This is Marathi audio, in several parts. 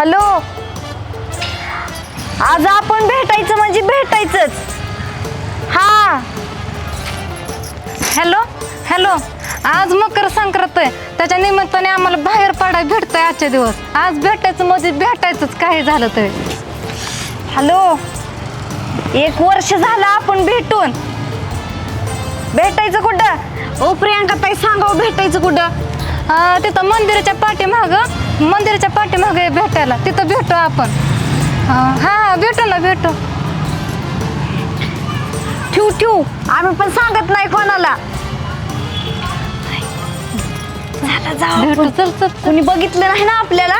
हॅलो? आज आपण भेटायचं म्हणजे भेटायचंच. हा. हॅलो? हॅलो? आज मकर संक्रांत आहे. त्याच्या निमित्ताने आम्हाला बाहेर पडाय भेटतंय आजचे दिवस. आज भेटायचं म्हणजे भेटायचंच. काही झालं तरी. हॅलो? एक वर्ष झालं आपण भेटून. भेटायचं कुठं? ओ प्रियांका ताई सांगाव भेटायचं कुठं? अं, तिथं मंदिराच्या पाठीमाग मंदिराच्या माग भेटायला. तिथं भेटू आपण. हा हा भेटू ना भेटू. ठेवू ठेवू. आम्ही पण सांगत नाही कोणाला. चला जाऊ भेटू. चल चल कुणी बघितलं नाही ना आपल्याला?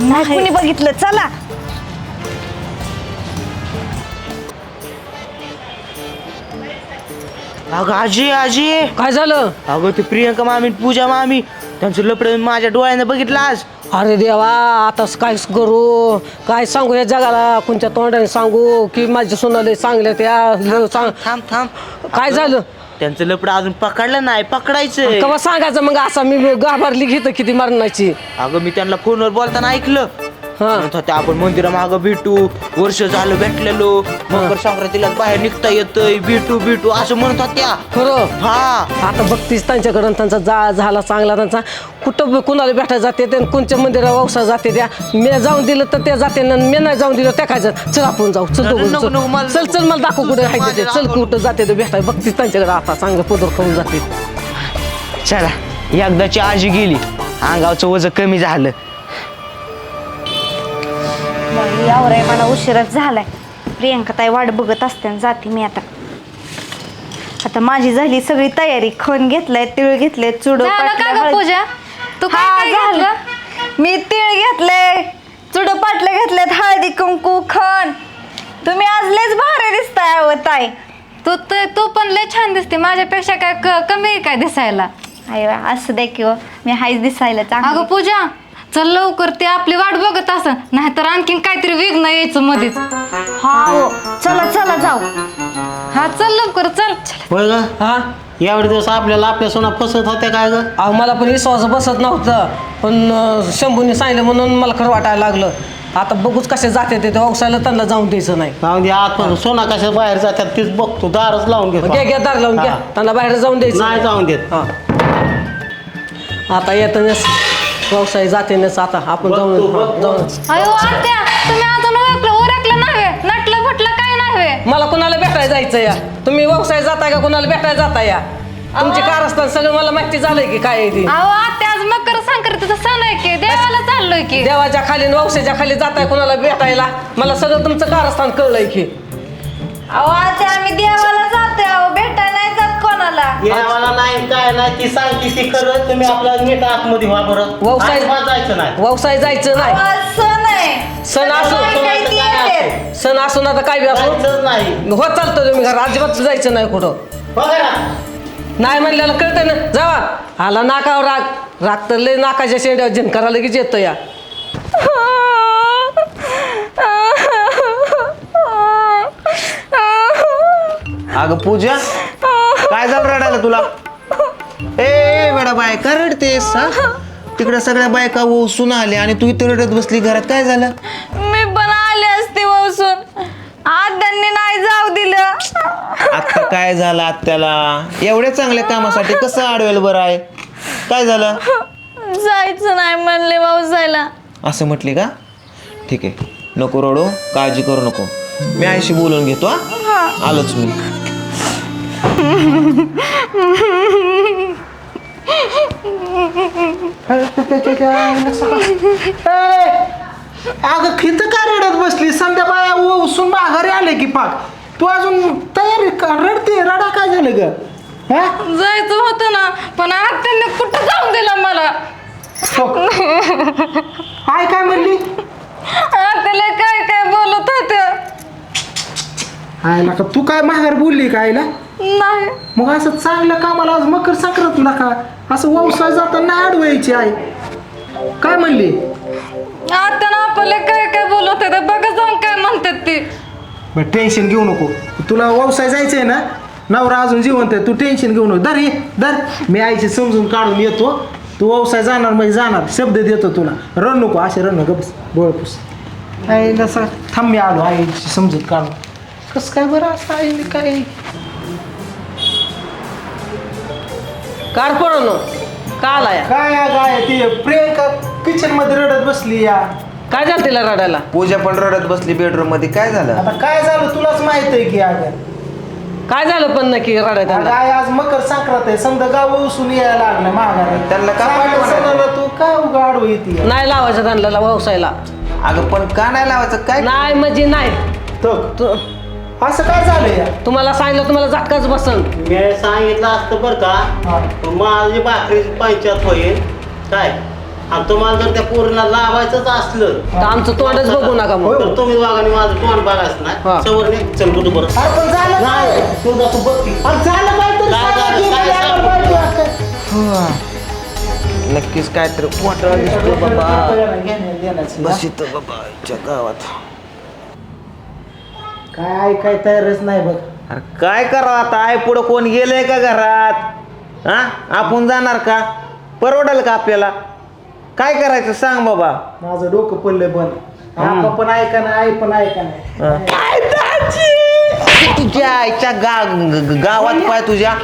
नाही. कुणी बघितलं? चला. अगं आजी आजी. काय झालं? अगं ती प्रियंका मामी पूजा मामी त्यांचं लपड माझ्या डोळ्यानं बघितलं आज. अरे देवा आता काय करू? काय सांगू या जगाला? कोणत्या तोंडाने सांगू? की माझ्या सोनाले चांगल्या त्या ल- सांग थांब थांब. काय झालं? त्यांचं लपड अजून पकडलं नाही पकडायचं कवा सांगायचं मग? असा मी घाबरली घेतं किती मरणाची. अगं मी त्यांना फोनवर बोलताना ऐकलं. म्हणत होते आपण मंदिरामागं भेटू वर्ष झालं भेटलेलो मकर संक्रांतीला बाहेर निघता येतंय भेटू भेटू असं म्हणत होत्या. खरं? हा. आता बघतीस त्यांच्याकडं आणि त्यांचा जा झाला चांगला त्यांचा. कुठं बी कुणाला भेटायला जाते ते आणि कोणत्या मंदिरात वौसा जाते त्या. मी जाऊन दिलं तर ते जाते ना मी नाही जाऊन दिलं त्या काय जात? चल आपण जाऊ चल नको, दोघं, नको, चल. नको, मला चल चल मला दाखव कुठे आहे ते चल कुठं जाते ते भेटाय बघतीस त्यांच्याकडे आता चांगलं पदर खाऊन जाते. चला एकदाची आजी गेली. अंगावचं वजन कमी झालं. यावर आहे मला उशीरच झालाय. प्रियंका ताई वाट बघत असते जाते मी आता. आता माझी झाली सगळी तयारी. खण घेतलाय तिळ घेतले चुड झालं का ग पूजा? तू काय काय घेतलं? मी तिळ घेतले चुड पाटले घेतलेत हळदी कुंकू खण. तुम्ही आज लयच भारी दिसताय अहो ताई. तू ते तू पण लय छान दिसते. माझ्यापेक्षा काय क- कमी आहे काय दिसायला? अरे वा, असं दे किंवा मी हायच दिसायला अगं चांगलं पूजा चल लवकर ते आपली वाट बघत असं नाहीतर आणखीन काहीतरी विघ्न यायचं मध्येच. हा हो. चला चला जाऊ. हा चल लवकर चल. होय ग? हा? एवढे दिवस आपल्याला आपल्या सोना फसत होत्या काय ग? अहो मला पण विश्वास बसत नव्हतं. पण अं, शंभूने सांगितलं म्हणून मला खरं वाटायला लागलं. आता बघूच कसे जाते ते वौसायला त्यांना जाऊन द्यायचं नाही. जाऊन दे आत पण सोना कशा बाहेर जातात तीच बघतो दारच लावून घेतो. घ्या घ्या दार लावून घ्या. हा. त्यांना बाहेर जाऊन द्यायचं नाही जाऊन देत. हा. आता येतानाच व्यवसाय जातेनच आता आपण जाऊन हा. जाऊन अयो आत्या तुम्ही अजून ओळखलं ओळखलं नाही नटलं फुटलं काय नाही मला कोणाला भेटायला जायचं या? तुम्ही व्यवसाय जाताय का? कोणाला भेटायला जाताय या? तुमची कार असताना सगळं मला माहिती झालंय की काय आहे ती? अहो आत्या आज मकर संक्रांतीचा सण आहे की देवाला चाललोय की. देवाच्या खाली आणि व्यवसायाच्या खाली जाताय कोणाला भेटायला? मला सगळं तुमचं कारस्थान कळलंय की. अहो आता आम्ही देवाला जातोय अहो भेटायला नाही काय नाही ती सांगते ती खरं तुम्ही आपला नीट आतमध्ये व्हा बरं. व्यवसाय जायचं नाही. व्यवसाय जायचं नाही. आज सण आहे. सण असो काय काय ती येते. सण असून आता काय बी असो? जायचंच नाही. हो चालतं तुम्ही घर अजिबात जायचं नाही कुठं. बघा ना. नाही म्हणल्याला कळतं ना. जावा आला नाकावर राग. राग तर लय नाकाच्या शेंड्यावर झिनकारा लगेच येतो या. अगं पूजा. काय झालं रडायला तुला? ए बेडा बाय का रडतेस हा? तिकडे सगळ्या बायका ओसून आले आणि तू इथे रडत बसली घरात. काय झालं? मी पण आले असते वसून आद्यांनी नाही जाऊ दिलं. आत्ता काय झालं आत्याला? एवढ्या चांगल्या कामासाठी कसं आडवेल बरं आहे? काय झालं? जायचं नाही म्हणले व्यवसायला असं म्हटली का? ठीक आहे. नको रडू काळजी करू नको. मी आईशी बोलून घेतो हा. आलोच मी. अगं खित का रडत बसली संध्या बाया उसून माघारी आले की पाक. तू अजून तयारी रडते? रडा काय झालं ग? हा? जायचं होतं ना पण आत्याने कुठं जाऊन दिलं मला? काय काय म्हणली? आत्याला काय आयला का तू काय माघार बोलली का आईला? नाही. मग असं चांगल्या कामाला आज मकर संक्रांत नका. असं व्यवसाय जाताना अडवायची आई. काय म्हणली? आत्यानं आपले काय काय बोलत होते बघा जाऊन काय म्हणतात ती. बरं टेन्शन घेऊ नको. तुला व्यवसाय जायचंय ना नवरा अजून जिवंत आहे तू टेन्शन घेऊ नको. दर ये दर मी आईची समजून काढून येतो. तू व्यवसाय जाणार म्हणजे जाणार. शब्द देतो तुला. रन नको असे रन नको बस बोळपूस आई नसा थांब मी आलो आईची समजूत काढून. कसं काय बरं असं आईने काय? कार पडून का आला या काय या गाय ती प्रियंका किचनमध्ये रडत बसली या. काय झालं तिला रडायला? पूजा पण रडत बसली बेडरूममध्ये. काय झालं? आता काय झालं तुलाच माहीत आहे की अगं काय झालं पण नक्की रडायला आई आज मकर संक्रांत आहे. समजा गाव उसून यायला लागलं माघार. त्यांना का पाठवणार? तू काय उगाड येते नाही लावायचं त्यांना व्यवसायाला अगं पण का नाही लावायचं? काय? नाही म्हणजे नाही. तो. तू- असं काय झालं या तुम्हाला सांगितलं तुम्हाला झटकाच बसन मी सांगितलं असतं बरं. का माझी भाकरीची पंचायत होईल काय? आणि तुम्हाला जर त्या पोरीला लावायचंच असलं तर आमचं तोंडच बघू नका मग. तर तुम्ही वागाने माझं तोंड बघायचं हा. नाही सवर नाही चल कुठं बरं. अरे पण झालं नाही तू बघती काय तरी. नक्कीच काय तर दिसतो बाबा. बस इथं बाबा गावात. काय ऐकाय तयारच नाही बघ. अरे काय करावं आता? आई पुढं कोण गेलंय का घरात? हा? आपण जाणार का? परवडेल का आपल्याला? काय करायचं सांग बाबा. माझं डोकं पडलंय बंद. आपा पण ऐका ना आई पण ऐका नाही तुझ्या आईच्या गा गावात पाय तुझ्या?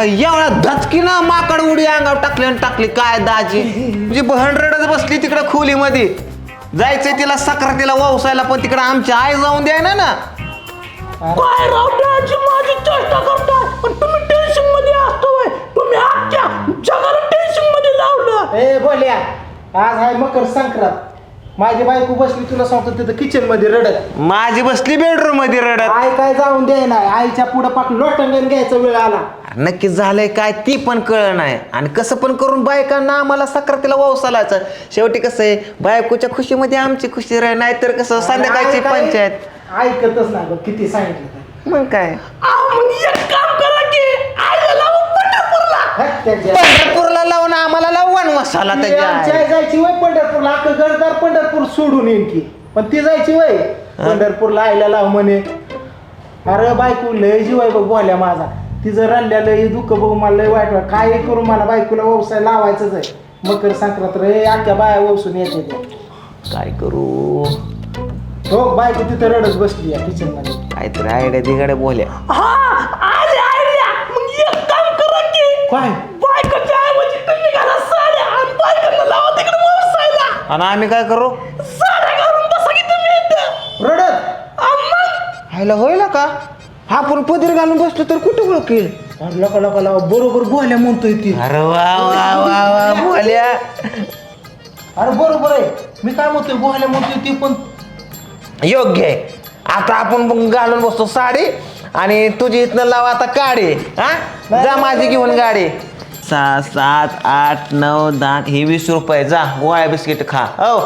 एवढा धचकीनं माकड उडी अंगावर टाकली आणि टाकली. काय दाजी? म्हणजे बहन रडत बसली तिकडं खोलीमध्ये. जायचंय तिला सक्रातीला ववसायला पण तिकडं आमची आई जाऊन द्याय ना ना. काय राव दाजी माझी चेष्टा करताय. पण तुम्ही टेन्शनमध्ये असतोय तुम्ही आजच्या जगाला टेन्शनमध्ये लावलं. ए बोल्या. आज आहे मकर संक्रांत. माझी बायको बसली तुला सांगतो तिथं किचनमध्ये रडत. माझी बसली बेडरूममध्ये रडत. आई काय जाऊन द्याय नाही आईच्या पुढे पाक लोटंगण घ्यायचा वेळ आला. नक्की झालंय काय ती पण कळ नाही. आणि कसं पण करून बायकांना आम्हाला सक्रातीला ववसालायचं शेवटी कसं आहे बायकोच्या खुशीमध्ये आमची खुशी राह नाही तर कसं संध्याकाळची पंचायत. ऐकतच नाही बघ किती सांगितलं तर. मग काय? हट त्याच्या. पंढरपूरला लावून आम्हाला लावू वन मसाला ती त्याच्या आमची आई जायची वय पंढरपूरला. अख्खं घरदार पंढरपूर सोडून येईन की. पण ती जायची वय. पंढरपूरला आईला लाव म्हणे. अरे बायको लय जीव आहे बघ बोल्या माझा. तिचं रडल्यालं हे दुःख बघू मला लय वाईट वाट काय करू मला बायकोला व्यवसाय लावायचंच आहे? मकर संक्रांत रे अख्ख्या बाया वसून येते त्या. काय करू? हो बायको तिथं रडत बसली या किचनमध्ये काहीतरी आयडिया दिगाड्या बोल्या. काय? आणि आम्ही काय करू? रडत? हायला होईल का? हा पण पदर घालून बसलो तर कुठं ओळखेल? लका लका लका बरोबर बोल्या म्हणतोय ती. अरे वा वा वा वा बोल्या. अरे बरोबर आहे. मी काय म्हणतोय? बोल्या म्हणतोय ती पण योग्य आहे. आता आपण पण घालून बसतो साडी आणि तुझी इथनं लाव आता काढे हा? जा माझी घेऊन गाडी. सहा सात आठ नऊ दहा हे वीस रुपये. जा गोळ्या बिस्किट खा. हो.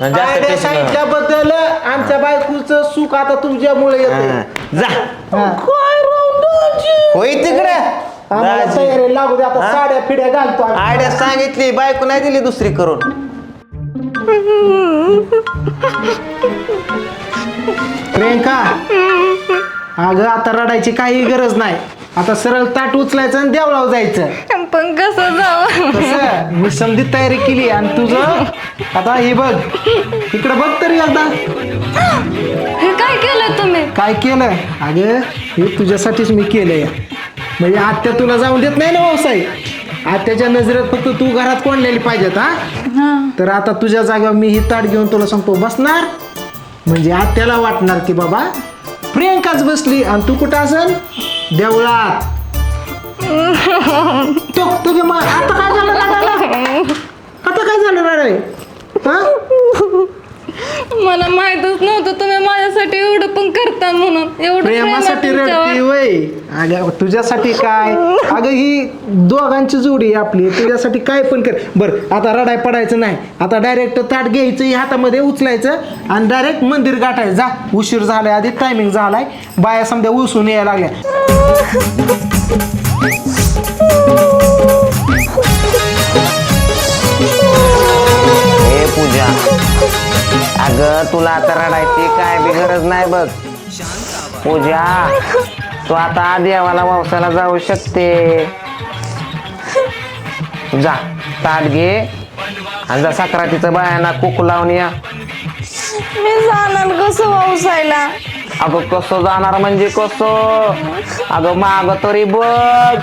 जास्त नका. सांगितल्याबद्दल आमच्या बायकोचं सुख आता तुमच्यामुळे येते हा, जा. काय राव दाजी? होय तिकडे. आम्हाला तयारी लागू दे आता हा? साड्या फिड्या घालतो आम्ही. आयडिया सांगितली बायको नाही दिली दुसरी करून प्रियंका अगं आता रडायची काही गरज नाही. आता सरळ ताट उचलायचं आणि देवळाव जायचं. पण कसं जावं? कसं मी समधी तयारी केली आणि तुझं आता हे बघ इकडे बघ तरी हे काय केलं तुम्ही? काय केलं? अगं हे तुझ्यासाठीच मी केलंय. म्हणजे आत्या तुला जाऊन देत नाही ना व्यवसाय? आत्याच्या नजरेत फक्त तू घरात कोणलेली पाहिजेत हा. तर आता तुझ्या जागेवर मी ही ताट घेऊन तुला सांगतो बसणार? म्हणजे आत्याला वाटणार की बाबा प्रियंकाच बसली आणि तू कुठं असेल? देवळात. तो तुझे मा आता काय झालं? आता काय झालं? रडाय हा? मला माहितच नव्हतं तुम्ही माझ्यासाठी एवढं पण करता म्हणून. एवढं प्रेम आहे प्रेमासाठी तुमच्यावर. रडती वय. अगं तुझ्यासाठी काय? अगं ही दोघांची जोडी आहे आपली. तुझ्यासाठी काय पण कर. बर आता रडाय पडायचं नाही. आता डायरेक्ट ताट घ्यायचं हे हातामध्ये उचलायचं आणि डायरेक्ट मंदिर गाठायचं जा उशीर झालाय आधी टायमिंग झालाय. बाया समजा उसून यायला लागल्या. हे पूजा. अगं तुला आता रडायची काय बी गरज नाही बघ. पूजा तू आता देवाला वावसाला जाऊ शकते. जा ताट घे आणि जा सक्रातीचं बायांना कुकू लावून या. मी जाणार कसं व्यवसायला अगं कसं जाणार म्हणजे कसं? अगं माग तरी बघ.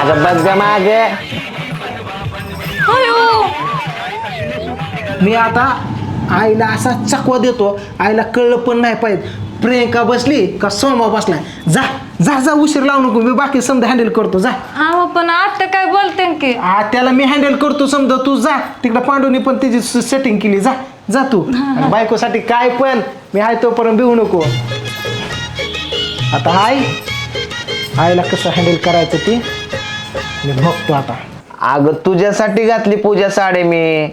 अगं बघ माग. मी आता आईला असा चकवा देतो आईला कळलं पण नाही पाहिजे. प्रियंका बसली का सोमा बसलाय जा जा जा उशीर लावू नको मी बाकी समजा हँडल करतो जा. अहो पण आत्या काय बोलते की आ, त्याला मी हँडल करतो समजा तू जा. तिकडे पांडूनी पण त्याची सेटिंग केली जा जा तू. आणि बायकोसाठी काय पण मी आहे तोपर्यंत भिवू नको. आता आई आईला कसं हँडल करायचं ते? मी बघतो आता. अगं तुझ्यासाठी घातली पूजा साडे मी.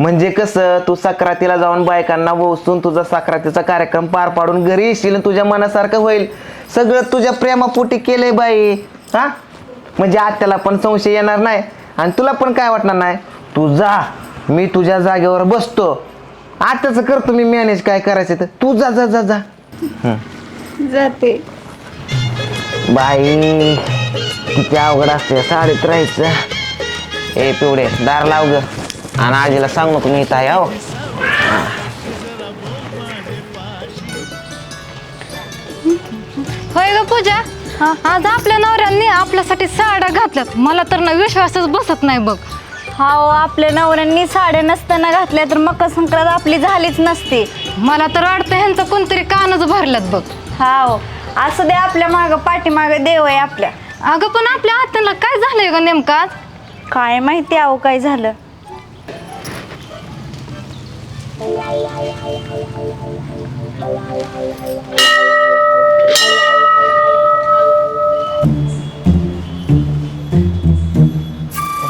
म्हणजे कसं तू सक्रातीला जाऊन बायकांना बोसून तुझा सक्रातीचा कार्यक्रम पार पाडून घरी येशील तुझ्या मनासारखं होईल. सगळं तुझ्या प्रेमापोटी केलंय बाई. हा? म्हणजे आत्याला पण संशय येणार नाही. आणि तुला पण काय वाटणार नाही? तू जा. मी तुझ्या जागेवर बसतो. आत्याचं करतो मी मॅनेज काय करायचं तर तू जा जा जा जा. जाते. बाई किती अवघड असते साडीत राहायचं. ए पिवडे दार लाव ग. आणि आजीला सांग नको मी इथं हो. होय ग पूजा? आज आपल्या नवऱ्यांनी आपल्यासाठी साड्या घातल्यात. मला तर ना विश्वासच बसत नाही बघ. हा हो, आपल्या नवऱ्यांनी साड्या नसताना घातल्या तर मकर संक्रांत आपली झालीच नसते. मला तर वाटतं ह्यांचं कोणतरी कानच भरल्यात बघ. हा हो. असं दे आपल्या माग पाठीमाग देव आहे आपल्या. अगं पण आपल्या हाताला काय झालंय ग नेमकं आज? काय माहिती अहो काय झालं?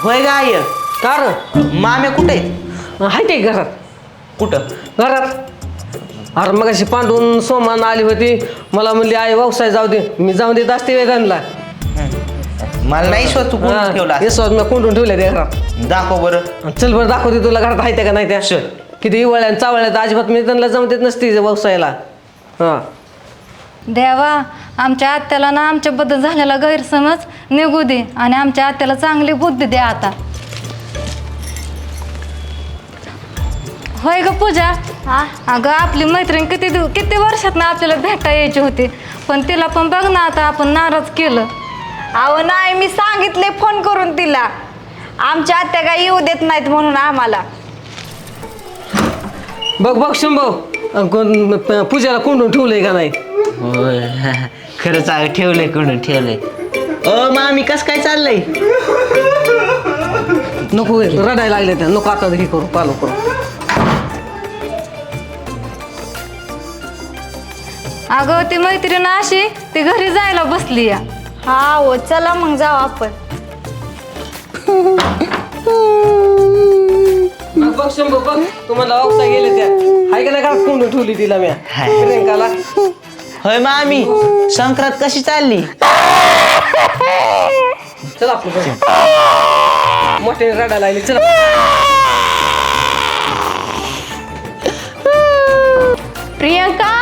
होय ग आय कार मामे कुठे? हाय ते घरात. कुठं? घरात. अरे मग अशी पांडून सोमान आली होती. मला म्हणली आई व्यवसाय जाऊ दे. मी जाऊन देत असते वेदांना मला नाही विश्वास तू ठेवला. विश्वास मी कोंडून ठेवले त्या घरात. दाखव बरं. चल बरं दाखवते तुला घरात आहे का नाही त्या. किती इवळ्या आणि चावळ्या तर अजिबात मी त्यांना देत नसते व्यवसायाला. हां. देवा आमच्या आत्याला ना आमच्याबद्दल झालेला गैरसमज निघू दे आणि आमच्या आत्याला चांगली बुद्धी दे आता. होय ग पूजा? हा? अगं आपली मैत्रीण किती दिव किती वर्षात ना आपल्याला भेटा यायची होती पण तिला पण बघ ना आता आपण नाराज केलं. अहो नाही मी सांगितले फोन करून तिला. आमच्या आत्या काय येऊ देत नाहीत म्हणून आम्हाला. बघ बघ शंभव अन कोण प- पूजाला कोंडून ठेवलंय का नाही? होय. खरंच आहे ठेवलंय कोणी ठेवलंय. अ मामी कस काय चाललंय? नको रडायला लागले त्या. नको आता हे करू पालो करू. अगं ती मैत्रीण अशी ती घरी जायला बसली या. हा हो चला मग जाऊ आपण. बघ शंभू बघ. तुम्हाला व्यवसाय गेले त्या. हाय का नाही कोंडून ठेवली तिला मी प्रियंकाला. होय मामी संक्रांत कशी चालली? चल बघ. रडायला लागले. चल. प्रियंका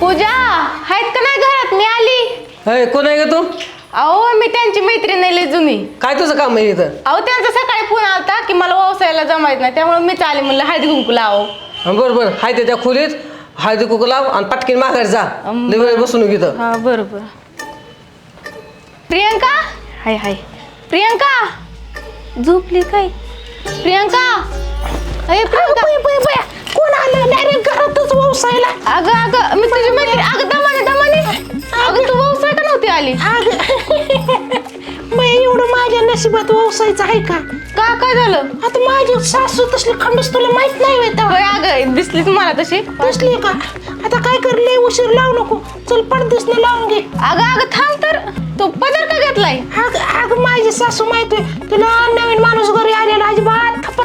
पूजा आहेत का नाही घरात? मी आली. हे कोण आहे का तू? अहो मी त्यांची मैत्रीण आहे लई जुनी. काय तुझं काम आहे इथं? अहो त्यांचा सकाळी फोन आलता की मला व्यवसायाला जमायचं नाही त्यामुळे मी चालेल म्हणलं हळदी कुंकू लाव. हं, बरं बरं. हाय ते त्या खोलीत हळदी कुकू लाव आणि पटकीन माघार जा. लय वेळ बसून इथं. हा बरोबर प्रियंका? हाय हाय. प्रियंका? झोपली काय? प्रियंका? अरे प्रियंका. कोण आलं? डायरेक्ट घरातच व्यवसायाला अगं अगं मी तुझी मैत्रीण अगं दमाने दमाने. अगं. तू व्यवसाय का नव्हती आली? बाई एवढं माझ्या नशिबात व्यवसायचं आहे का? का काय झालं? आता माझी सासू तसली खंडस तुला माहीत नाही होय तेव्हा. होय अगं दिसलीच मला तशी. तसली का? आता काय कर लय उशीर लावू नको. चल पडदेसने लावून घे. अगं अगं थांब तर. तो पदर का घेतलाय? अग अग माझी सासू माहीत तुला नवीन माणूस घरी आलेला अजिबात खपत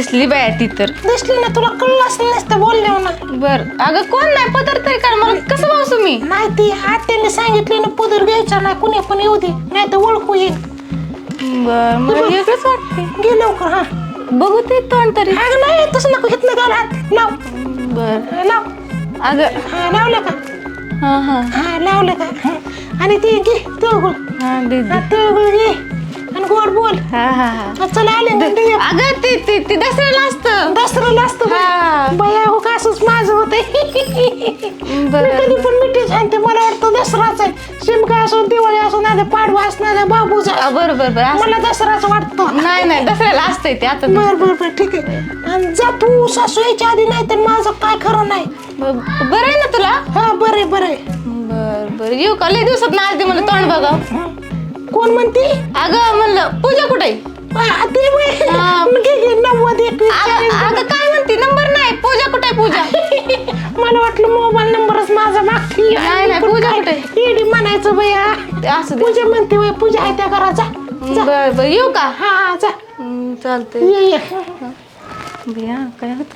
दिसली बाया ती तर. दिसली ना तुला कळलंच नसतं बोलले ना बर. अगं कोण नाही? पदर तरी कर मला. कसं भाऊ तुम्ही? नाही ती आत्याने सांगितले ना पदर घ्यायचा नाही कुणी पण येऊ दे. नाही तर ओळखू येईल बर मला वेगळंच वाटते घे लवकर हा. बघू ते तोंड तरी. अग नाही तसं नको घेतलं घाल हात. लाव. बर. लाव. अगं. हा लावलं का? हा हा. हा लावलं का. आणि ते घे तिळगुळ. हा दे. हा, तिळगुळ घे. आणि गोड बोल. हा हा हा. हा, चला आले ना ते अगं ते ते ते दसऱ्याला असतं. दसऱ्याला असतं हा. बया हो का असंच माझं होतंय? मी कधी पण मिठी सांगते मला वाटतं दसराच आहे. शिमका असो दिवाळी असो ना पाडवा असणार बाबूचा. हा, बरं बरं बरं असं- मला दसराच वाटतं. नाही नाही दसऱ्याला असतंय ते आता बर बर बर ठीक आहे. आणि जा तू सासू यायच्या आधी नाही तर माझं काय खरं नाही. ब- बरं आहे ना तुला? हा बरे बरे बर बर. येऊ का? लय दिवसात ना आलती मला तोंड बघा कोण म्हणते? अगं म्हणलं पूजा कुठे आ, ते बाई, हा. घे, घे, नव्वद एकवीस चाळीस. अगं काय म्हणते? नंबर नाही. पूजा कुठे पूजा? मला वाटलं मोबाईल नंबरच माझा मागती. नाही, नाही, पूजा कुठे? ईडी म्हणायचं बया ते असू दे. पूजा म्हणते बाई पूजा आहे त्या घराचा बर बर येऊ का? हा हा जा. हम्म, चालतंय. ये ये. बिया काय होत?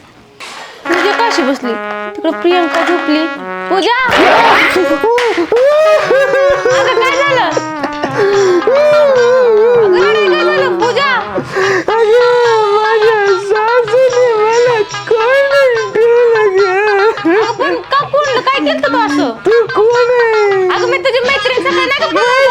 पूजा काशी बसली? तिकडं प्रियंका झोपली. पूजा? अगं काय झालं? कोण असं? अगं मी तुझी मैत्रीण सगळं नाही का कोणाला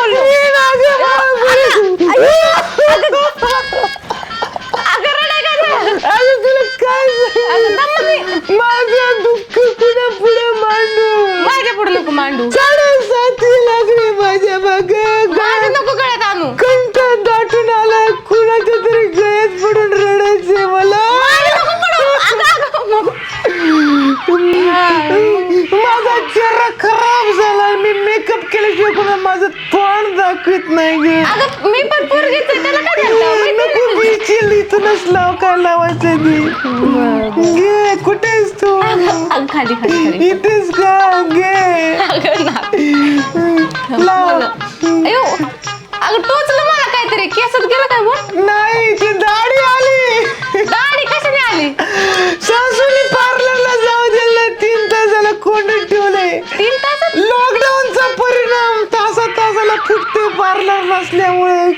नसल्यामुळे.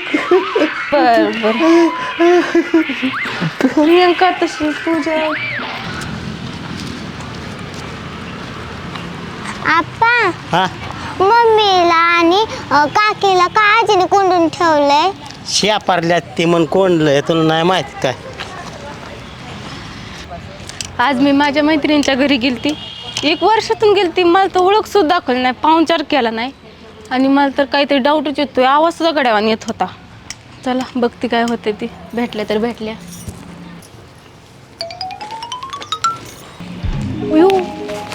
बर बर. प्रियंका तशी पूजा. आप्पा हा? मम्मीला आणि अ, काकीला काळजीने कोंडून ठेवलंय. शेपारल्यात ते म्हण कोंडलंय तुला नाही माहिती काय आज मी माझ्या मैत्रिणीच्या घरी गेलती. एक वर्षातून गेलती मला तर ओळख सुद्धा दाखवली नाही पाहुणचार केला नाही. आणि मला तर काहीतरी डाऊटच येतोय. आवाज सुद्धा गड्यावान येत होता. चला बघती काय होते ती. भेटल्या तर भेटल्या. अयो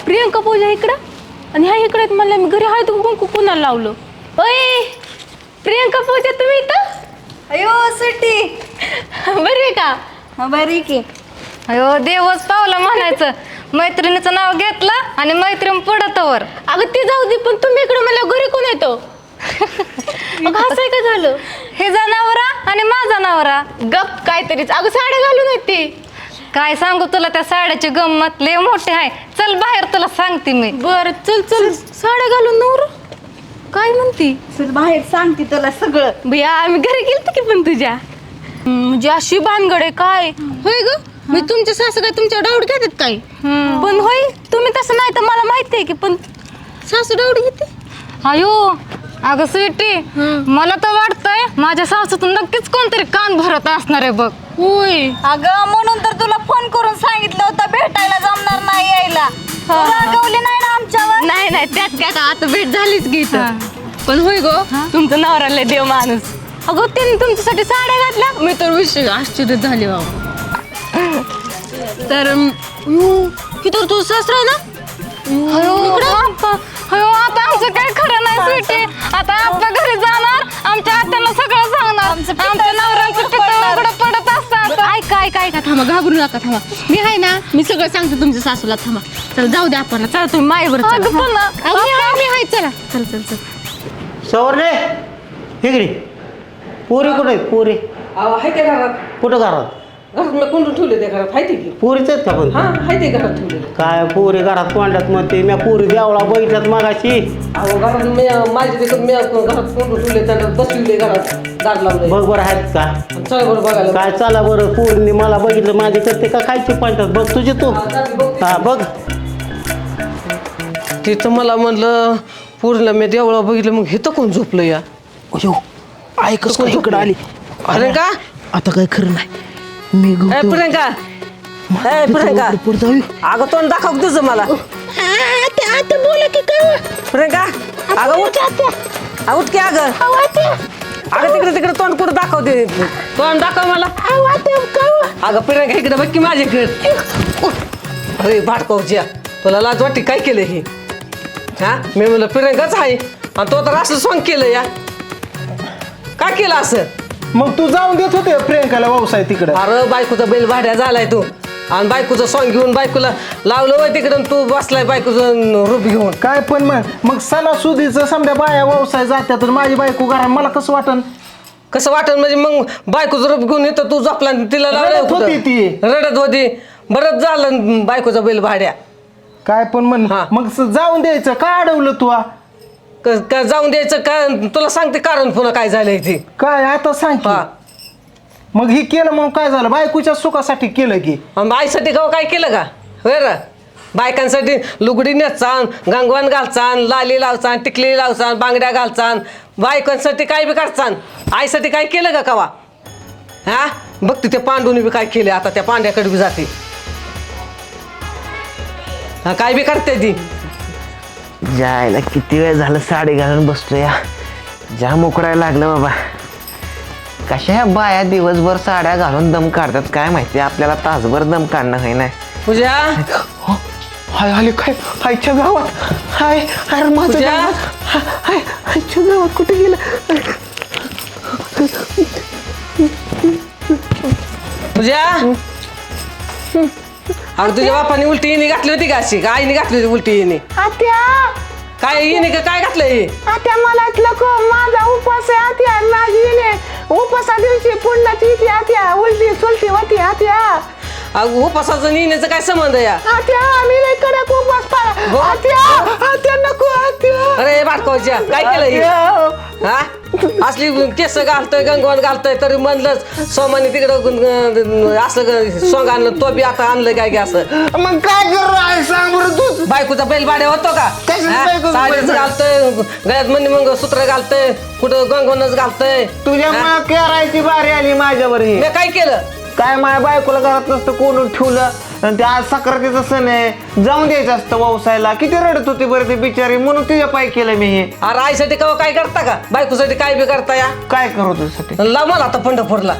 प्रियंका पूजा इकडं? आणि ह्या इकडे आहेत म्हणलं मी घरी तू कुंकू कुणाला लावलं. अय प्रियंका पूजा तुम्ही इथं? अयो सुट्टी. बरी आहे का? हा बरी की. अयो देवच पावला म्हणायचं. मैत्रिणीचं नाव घेतलं आणि मैत्रीण पडतवर अगं ते जाऊ दे पण तुम्ही इकडे मला घरी कोण येतो? मग असं का झालं? हे नवरा आणि माझा नवरा गप काहीतरीच. अगं साड्या घालून आहेत ती. काय सांगू तुला त्या साड्याची गंमत लय मोठी आहे. चल बाहेर तुला सांगते मी. बर चल चल. साड्या घालून नवर. काय म्हणती? चल बाहेर सांगते तुला सगळं. भैया आम्ही घरी गेलतो की पण तुझ्या? म्हणजे अशी बानगड आहे काय? होय ग. मी तुमच्या सासू काय तुमच्यावर डाऊट घेतात काय? पण होय तुम्ही तसं नाही तर मला माहिती आहे की पण सासू डाऊट घेते. अयो अगं स्वीटी मला तर वाटतंय माझ्या सासूतून नक्कीच कोणतरी कान भरत असणार आहे बघ. होय. अगं म्हणून तर तुला फोन करून सांगितलं होतं भेटायला जमणार नाही यायला. तू रागवली नाही ना आमच्यावर? नाही नाही त्यात काय आता आता भेट झालीच की इथं. पण होय गो तुमचं नवराला देव माणूस. अगं त्यांनी तुमच्यासाठी साड्या घातल्या. मी तर विषय आश्चर्य झाले बाबा. तर की तर तू सासरा आहे ना? आप्पा, अयो आता आमचं काय खरं नाही स्वीटी. आता आपल्या घरी जाणार आमच्या आत्याला सगळं सांगणार. आमच्या नवऱ्यांचं पितळ उघडं पडत असतात ऐका ऐका ऐका थांबा घाबरू नका थांबा. मी आहे ना मी सगळं सांगते तुमच्या सासूला थांबा. चल जाऊ द्या आपण चला तुम्ही मायवर चला. अगं पण अहो, मी आहे मी आहे चला. चल चल चल. सवरले इकडे. पोरी कुठे पोरी. आहे ते घरात. कुठं घरात? घरात मी कोंडून ठेवले त्या घरात. ते की. पोरीच आहेत का पण? हा आहे ते घरात ठेवले काय पोरी घरात म्हणते मी पोरी देवळा बघितल्यात मागाशी. अहो घरात मी माझे ते मी घरात कोंडून ठेवले त्यांना बसविले घरात दार लावले. बघ बरं आहेत का? चला बरं बघायला. काय चाला बरं पोरीने मला बघितलं माझी करते का खायची पांढऱ्यात बघ तुझी तू. हा, की बघ. हा बघ. तिथं मला म्हणलं पूर्ण मी देवळा बघितलं मग हिथं कोण झोपलं या? अयो ऐकच का इकडं आली. प्रियंका आता काय खरं नाही. मी ए प्रियंका. ए प्रियंका. अगं तोंड दाखव तुझं मला. प्रियंका अगं उठ अगं उठ की अगं. अगं तिकडे तिकडे तोंड कुठं दाखवते? तोंड दाखव मला. अगं प्रियंका इकडे बघ की माझ्याकडे अरे भाटकावच्या तुला लाज वाटते काय केलं हे? हा? मी म्हणलं प्रियंकाच आहे. आणि तो तर असं सॉंग केलं या. काय केलं असं? मग तू जाऊन देत होते प्रियंकाला व्यवसाय तिकडं अरे बायकोचा बैल भाड्या झालाय तू आणि बायकोचं सॉंग घेऊन बायकोला लावलं वय तिकडं तू बसलाय बायकोचं रूप घेऊन काय पण मग मग सणासुदीचं समजा बाया व्यवसाय जात्या तर माझी बायको घरा मला कसं वाटन कसं वाटत म्हणजे मग बायकोचं रूप घेऊन येतं तू झोपला आणि तिला लावलं रडत होती? ती. रडत होती बरंच झालं बायकोचा बैल भाड्या काय पण म्हण हा. मग स- जाऊन द्यायचं का अडवलं तू आ? क- का जाऊन द्यायचं का? तुला सांगते कारण पुन्हा काय झालंय ते. काय आता सांग की. हा. मग हे केलं म्हणून काय झालं? बायकोच्या सुखासाठी केलं की. आणि आईसाठी गाव काय केलं का? होय रे? बायकांसाठी लुगडी नेचान गंगवान घालचान लाली लावचान टिकली लावचान बांगड्या घालचान. बायकांसाठी काय बी काढचान. आईसाठी काय केलं का कवा? हा? बघ ते पांडूने बी काय केले आता त्या पांड्याकडे बी जाते. हा काय बी करते ती. जायला किती वेळ झालं साडी घालून बसलो या. ज्या मोकडायला लागलं बाबा. कशा ह्या बाया दिवसभर साड्या घालून दम काढतात काय माहिती? आपल्याला तासभर दम काढणं होई नाही पूजा हाय आले काय? आईच्या गावात. हाय अरे माझं पूजा? गावात. हा- हाय आईच्या गावात कुठे गेलं? पूजा? अगं तुझ्या बापाने उलटी येणे घातली होती का अशी? का आईने घातली होती उलटी येणे आत्या. काय येणे का काय घातलं हे? आत्या मला इथलं को माझा उपवास आहे आत्या. माझी येणे उपवासा दिवशी पुण्याची येते आत्या. उलटी सुलटी होती आत्या. अगं उपासाचं नेण्याचं काय संबंध या? आत्या आम्ही नाही कडक उपवास पाळा. हो. आत्या आत्या नको आत्या. अरे बाटकावच्या काय केलं हे? हा? असली केस घालतोय गंगवान घालतोय तरी म्हणलंच सोमाने तिकडं असं सोंग आणलं तो बी आता आणलं काय की असं? मग काय करू आहे सांग बरं तू? बायकोचा बैल भाड्या होतो का? कशाचं हा? बायकोचं साडीच बैलभाड्या? घालतोय गळ्यात मंदी मग सूत्र घालतोय कुठं गंगवनच घालतोय. तुझ्यामुळे करायची बारी आली माझ्यावर ही. मी काय केलं? काय माझ्या बायकोला घरात नसतं कोणून ठेवलं? आणि ते आज सक्रातीचा सण आहे. जाऊन द्यायचं असतं व्यवसायाला किती रडत होती बरं ती बिचारी. म्हणून तिच्या पाय केलं मी हे. अरे आईसाठी कवा काय करता का? बायकोसाठी काय बी करता या? काय करू तुझ्यासाठी? लाव मला आता पंढरपूरला.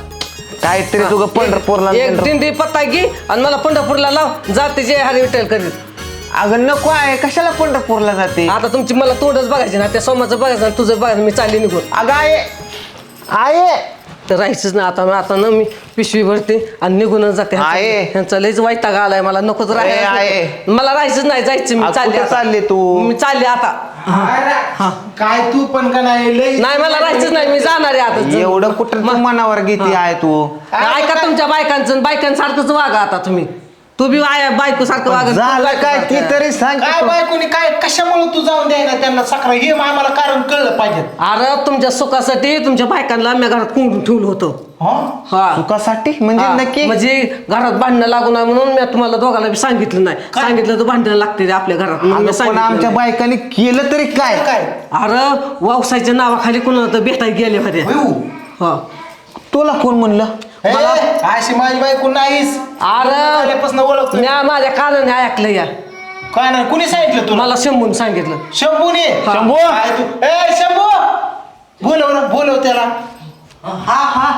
काहीतरी तुझं पंढरपूरला एक दिंडी पत्ता घे आणि मला पंढरपूरला लाव. जाते जे हरी विठ्ठल करीत. अगं नको आहे. कशाला पंढरपूरला जाते? आता तुमची मला तोंडच बघायची ना. त्या सोमाचं बघायचं आणि तुझं बघायचं. मी चालली निघून. अगं आहे आहे तर राहायचंच ना आता आता ना मी पिशवी भरते आणि निघूनच जाते. आहे. ह्यांचा लयच वैताग आलाय मला. नकोच आहे, राहायला. मला राहायचंच नाही. जायचं मी. चालले कुठं आता. चालली तू? मी चालले आता. काय तू पण का नाही? लई नाही मला राहायचंच नाही. मी जाणार आहे आता. एवढं कुठं तू मनावर घेते आहे तू? ऐका तुमच्या बायकांचं आणि बायकांसारखंच वागा आता तुम्ही. तू बी आय बायको सारखं वागा झालं काय ती तरी सांग काय. बायकोनी काय कशामुळे तू जाऊन द्यायला त्यांना साखर? हे आम्हाला कारण कळलं पाहिजे. अरे तुमच्या सुखासाठी तुमच्या बायकांना मी घरात कोंडून ठेवलं होतं. हा? सुखासाठी? म्हणजे हा, नक्की? म्हणजे घरात भांडणं लागू नये म्हणून मी तुम्हाला दोघांना बी सांगितलं नाही. सांगितलं तर भांडणं लागते रे आपल्या घरात. म्हणून मी अगं, पण सांगितलं आमच्या नाही. बायकांनी केलं तरी काय? काय? अरे व्यवसायाच्या नावाखाली कोणाला तर भेटायला गेले होते. हा. तुला कोण म्हणलं? मला? अशी माझी बायको नाहीस. अरे आल्यापासून ओळखतो मी माझ्या कानाने ऐकलं या. काय नाही कुणी सांगितलं तुला? मला शंभून सांगितलं. शंभूने? शंभू? काय तू? ए शंभू! बोलव ना बोलव त्याला. हा हा.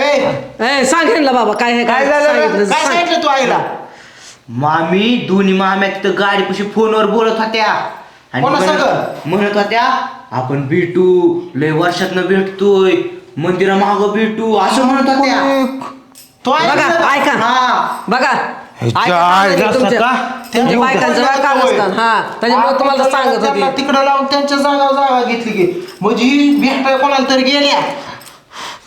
ए. ए सांगितलं बाबा काय हे काय? सांगितलं, काय सांग. सांगितलं तू आईला? मामी दोन्ही माम्या तिथं गाडीपाशी फोनवर बोलत होत्या. आणि कोणा म्हणत- संग? म्हणत होत्या आपण भेटू लय वर्षातनं भेटतोय. मंदिरा माग भेटू असं म्हणत होत्या. तो बघा? ऐका. हा. बघा. ह्याच्या ऐका, आईला तुमच्या- सका. तुमच्या बायकांचं काय काम असतं. हा त्याच्यामुळे तुम्हाला सांगत त्यांना होती तिकडं लावून त्यांच्या जागावर जागा घेतली की. म्हणजे ही भेटाय कोणाला तरी गेल्या.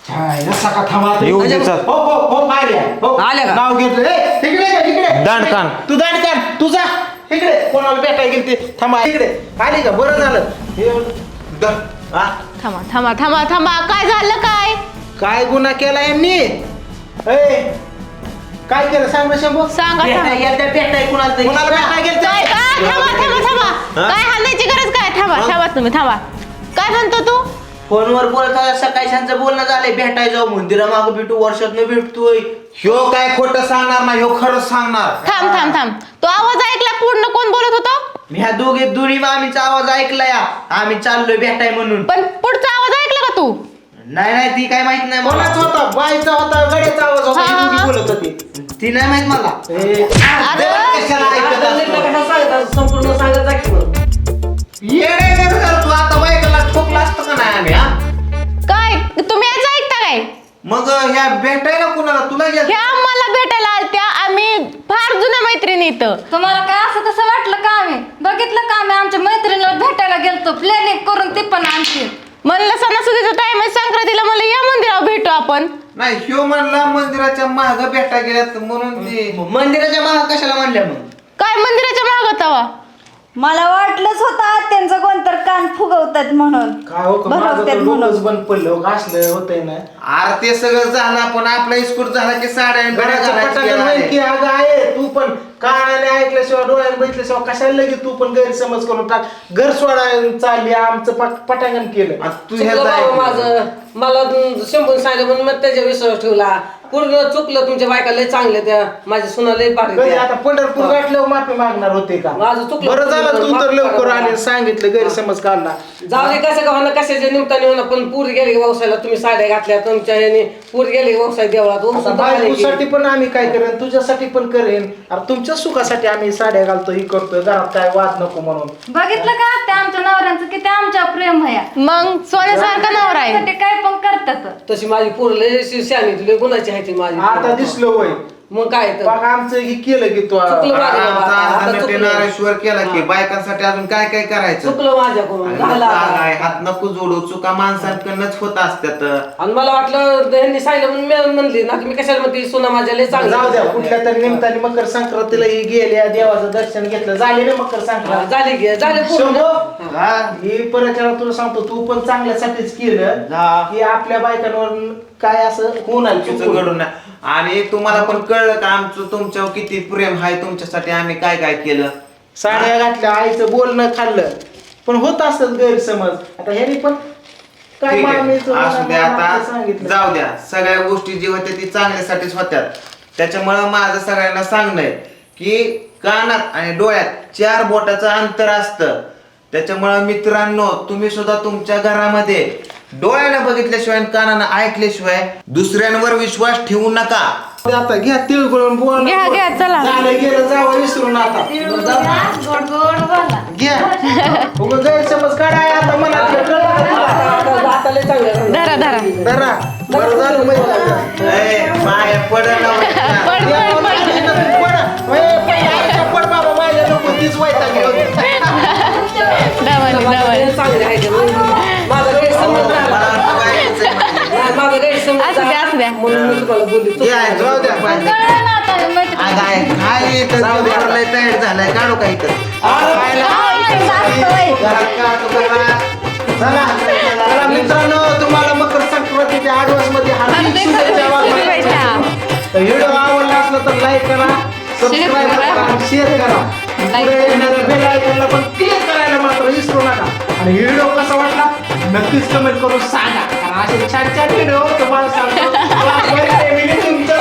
छाय, रस्सा का थांबा. आता. येऊ दे, चल. हो हो हो आल्या हो आल्या का? नाव घेतलं. ए, इकडे ये, इकडे. दांडकान. तू दांडकान. तू जा. इकडे. कोणाला भेटाय गेली ते? थांबा इकडे. आली का? बरं झालं. हे, द- हा? थांबा थांबा थांबा थांबा. काय झालं काय? काय गुन्हा केला यांनी? ए, काय केलं? सांग बरं शंभू. सांगा भेटाय सांगा गेलत्या भेटाय कुणाला तरी. कोणाला भेटाय गेलं काय काय थांबा थांबा थांबा. हा? काय हालण्याची गरज काय? थांबा थांबा तुम्ही थांबा. काय म्हणतो तू? फोनवर बोलत होता सकाळी त्यांचं बोलणं झालंय भेटाय जाऊ मंदिरा मागं भेटू वर्षात भेटतोय. ह्यो काय खोटं सांगणार ना ह्यो खरंच सांगणार. थांब थांब थांब. तो आवाज ऐकला पूर्ण कोण बोलत होतो? मी ह्या दोघे दोन्ही मामीचा आवाज ऐकलाय आम्ही चाललोय भेटाय म्हणून. पण पुढचा आवाज ऐकला का तू? नाही नाही ती काय माहीत नाही मला. कोणाचा होता बाईचा होता गड्याचा आवाज होता हा, दोघी. बोलत होती. ती नाही माहीत मला. ए, अरे कशाला ऐकत असतो? सांगत संपूर्ण सांगत जा की मग. येडे कर जर तू आता बायकाला ठोकला असतं का नाही आम्ही हा? काय तुम्ही याचं ऐकता काय? मग ह्या भेटायला कुणाला? तुला गेल? ह्या मला भेटायला आलत्या आम्ही फार जुन्या मैत्रिणी इथं तुम्हाला काय असं तसं वाटलं का आम्ही बघितलं का आम्ही आमच्या मैत्रिणीला गेलतो प्लॅनिंग करून ते पण आणखी म्हणलं सणासुदीचा टाइम आहे संक्रांतीला मला या मंदिरावर भेटू आपण. नाही ह्यो म्हणला मंदिराच्या माग भेटा गेल्यात म्हणून ती मंदिराच्या मागं कशाला म्हणल्या मग? काय मंदिराच्या मागं तवा? मला वाटलंच होतं आत्यांचं कोणतर कान फुगवतात म्हणून. काय हो का? माझं भरवतात तर म्हणून. डोकंच बंद पडलं हो का असलं होतंय ना. अरे ते सगळं झालं पण आपला इस्कूट झाला की साड्या आणि बऱ्या घालायची. की अगं आहे तू पण कानाने ऐकल्याशिवाय डोळ्याने बघितल्याशिवाय कशाला लगेच तू पण गैरसमज करून टाक? घर सोडायला चालली आमचं पट- पटांगण केलं. तू चुकलं ह्याचं बाबा ऐकलं. माझं. मला शंभून सांगितलं म्हणून मग त्याच्या विश्वास ठेवला. पूर्ण चुकलं तुमच्या बायका लय चांगल्या त्या माझ्या सुना लय भारी त्या. आता पंढरपूर गाठल्यावर माफी मागणार होते का? माझं चुकलं. बरं झालं तू तर लवकर आले करा. सांगितलं गैरसमज काढला. जाऊ दे कसं का होणार कशाच्या निमित्ताने होणार पण पूर गेले की व्यवसायाला? तुम्ही साड्या घातल्या तुमच्या ह्याने पूर गेले की व्यवसाय देवळात? आता उपसून आले की- बायकोसाठी पण आम्ही काय करेन तुझ्यासाठी पण करेन. अरे तुमच्या सुखासाठी आम्ही साड्या घालतो ही करतोय घरात काय वाद नको म्हणून. बघितलं का? ते आमच्या नवऱ्यांचं किती आमच्या प्रेम आहे. मग सोन्यासारखा नवरा आहे. ते काय पण करतात. तशी माझी पूर लय शानी लय गुणाची आहे माझी. आता दिसलो होय मग काय तर. बघ आमचं हे केलं की तू चुकलं माझं बाबा. आमचा आता अर्धा नटे चुकलं. नारेश्वर केला की बायकांसाठी अजून काय काय करायचं? चुकलं माझ्याकडून. आणि झालं जाग आता. आहे, हात नको जोडू. चुका माणसांकडनंच होत असतात. आणि मला वाटलं त्यांनी सांगितलं म्हणून मी म्हणली ना मी कशाला म्हणते सोना माझ्या लय चांगली जाऊ द्या कुठल्या तरी निमित्ताने मकर संक्रांतीला ही गेल्या देवाचं दर्शन घेतलं. झाले ना मकर संक्रांत? झाली की झाले पूर्ण. शंभो ही. परत तुला सांगतो तू पण चांगल्यासाठीच केलं. हा. की आपल्या बायकांवर काय असं होणार चुकीचं घडून नाही. आणि तुम्हाला पण कळलं का आमचं तुमच्यावर किती प्रेम आहे तुमच्यासाठी आम्ही काय काय केलं? साड्या घातल्या आईचं बोलणं खाल्लं. पण होत असत गैरसमज. आता ह्यानी पण काय ठीक आहे. मामीचं असू द्या आता. सांगितलं. जाऊ द्या. सगळ्या गोष्टी जी होत्या ती चांगल्यासाठीच होत्या. त्याच्यामुळं माझं सगळ्यांना सांगणं आहे की कानात आणि डोळ्यात चार बोटाचं अंतर असतं. त्याच्यामुळं मित्रांनो तुम्ही सुद्धा तुमच्या घरामध्ये डोळ्यानं बघितल्याशिवाय कानानं ऐकल्याशिवाय दुसऱ्यांवर विश्वास ठेवू नका. आता घ्या तिळगुळ बोल. घ्या, घ्या, चला. झालं गेलं जावं विसरून आता गोड गोड बोला. घ्या. उगाच गैरसमज काढाय आता मनात. धरा धरा. धरा. बरं झालं माहिती आहे का? ए, पाया पडलं. पड पड पड. द्या. म्हणून मी तुम्हाला बोलली घ्या, जाऊ द्या. कळलं ना आता हे इथं जेवणाला लय तयार झालाय काढू का इथं? घरात. चला, चला मित्रांनो तुम्हाला मकर संक्रांतीच्या आडवासमध्ये हार्दिक शुभेच्छा वाटतात. तर व्हिडिओ आवडला असला तर लाईक करा सबस्क्राईब करा. शेअर करा. पुढे येणाऱ्या बेल आयकॉनला पण क्लिक करायला मात्र विसरू नका. आणि व्हिडिओ कसा वाटला? नक्कीच कमेंट करून सांगा. कारण असे छान छान व्हिडिओ तुम्हाला सांगतो तुमचं